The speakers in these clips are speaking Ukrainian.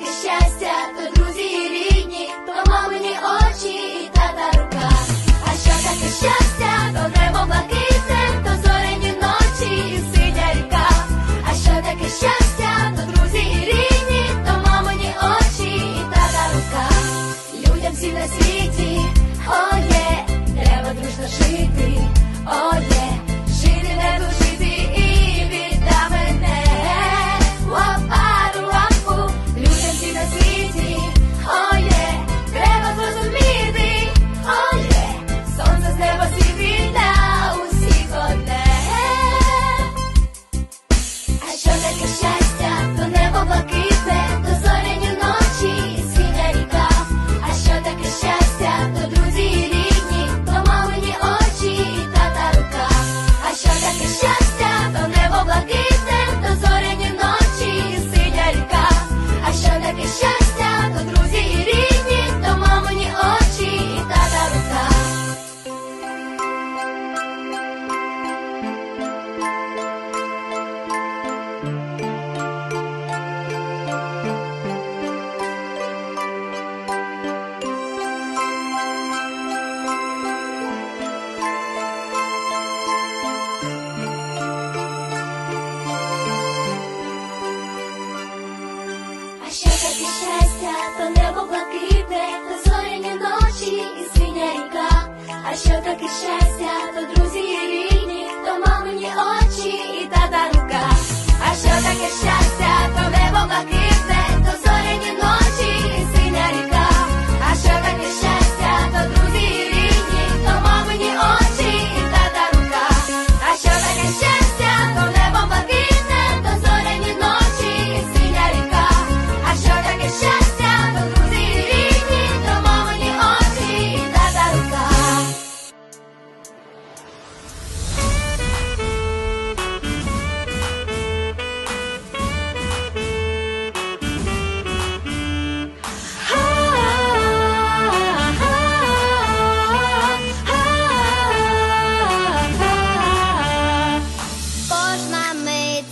Таке щастя, то друзі і рідні, то мамині очі і тата рука. А що таке щастя, то небо блакитне, то зоряні ночі і синя ріка. А що таке щастя, то друзі і рідні, то мамині очі і тата рука. Людям всім на світі, о є, треба дружно жити, о є, щастя, то небо блакитне, то зоряні ночі і синя ріка. А що таке щастя, то друзі і рідні, то мамині очі і тата рука. А що таке щастя,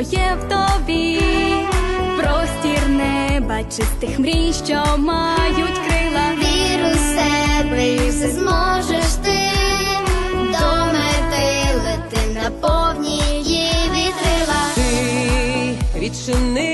є в тобі, простір неба, чистих мрій, що мають крила. Вір у себе і все зможеш ти до мети лети на повні її вітрила. Ти відчини.